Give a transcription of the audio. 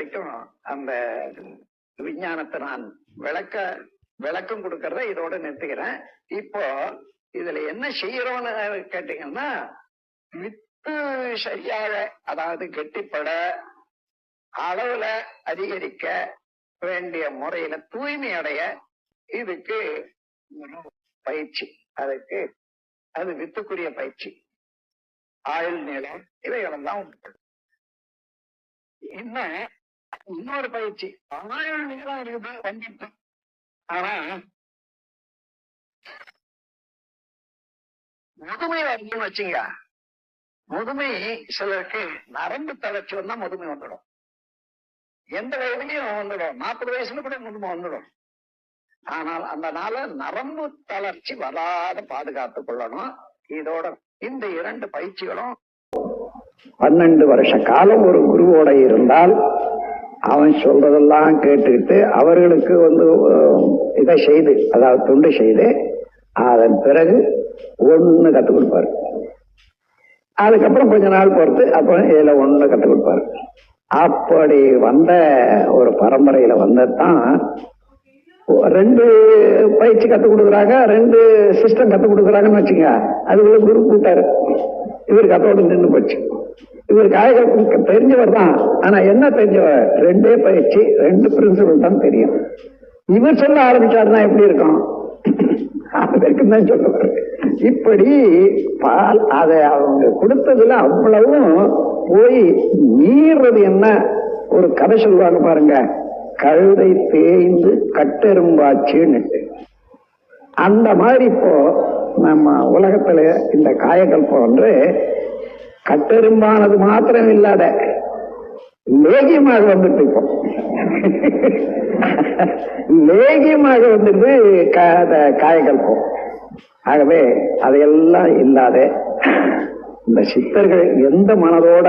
வரைக்கும் அந்த விஞ்ஞானத்தை நான் விளக்க விளக்கம் கொடுக்கறத இதோட நிறுத்திக்கிறேன். இப்போ இதுல என்ன செய்யறோம்னு கேட்டீங்கன்னா வித்து சரியாக அதாவது கெட்டிப்பட அளவுல அதிகரிக்க வேண்டிய முறையில தூய்மை அடைய இதுக்கு பயிற்சி. அதுக்கு அது வித்துக்குரிய பயிற்சி. ஆயுள் நிலம் இவைகளெல்லாம் உண்டு. இன்னும் இன்னொரு பயிற்சி. ஆயுள் நீளம் இருக்குது கண்டிப்பா ஆனா முதுமை வரணும்னு வச்சுங்க. முதுமை சிலருக்கு நரம்பு தளர்ச்சி வந்தா முதுமை வந்துடும். எந்த வயதுலயும் வந்துடும். நாற்பது வயசுல கூட முதுமை வந்துடும். ஆனால் அந்த நாள நரம்பு தளர்ச்சி வராத பாதுகாத்துக் கொள்ளணும். இதோட இந்த இரண்டு பயிற்சிகளும் பன்னெண்டு வருஷ காலம் ஒரு குருவோட இருந்தால் அவன் சொல்றதெல்லாம் கேட்டுக்கிட்டு அவர்களுக்கு வந்து இதை செய்து அதாவது தொண்டு செய்து அதன் பிறகு ஒன்று கற்றுக் கொடுப்பாரு. அதுக்கப்புறம் கொஞ்ச நாள் பொறுத்து அப்புறம் இதுல ஒண்ணு கற்றுக் கொடுப்பாரு. அப்படி வந்த ஒரு பரம்பரையில வந்ததான் ரெண்டு பயிற்சி கத்துக் கொடுக்குறாங்க ரெண்டு சிஸ்டம் கத்துக் கொடுக்குறாங்கன்னு வச்சுங்க அதுக்குள்ள குரு கூட்டாரு இவர் கத்தோடு நின்று போச்சு. இவர் காயகம் தெரிஞ்சவர் தான். ஆனா என்ன தெரிஞ்சவர்? ரெண்டே பயிற்சி ரெண்டு பிரின்சிபல் தான் தெரியும். இவர் சொல்ல ஆரம்பிச்சாருன்னா எப்படி இருக்கும்? அதற்கு தான் சொல்லுவார் இப்படி பால் அதை அவங்க கொடுத்ததுல அவ்வளவும் போய் மீறது என்ன? ஒரு கதை சொல்லுவாங்க பாருங்க கழுதை தேய்ந்து கட்டெரும்பாச்சுன்னு. அந்த மாதிரி இப்போ நம்ம உலகத்துல இந்த காயக்கல்பம் வந்து கட்டெரும்பானது மாத்திரம் இல்லாத லேகியமாக வந்துட்டு இப்போ. லேகியமாக வந்துட்டு க- காயகல்பம் ஆகவே அதையெல்லாம் இல்லாத இந்த சித்தர்கள் எந்த மனதோட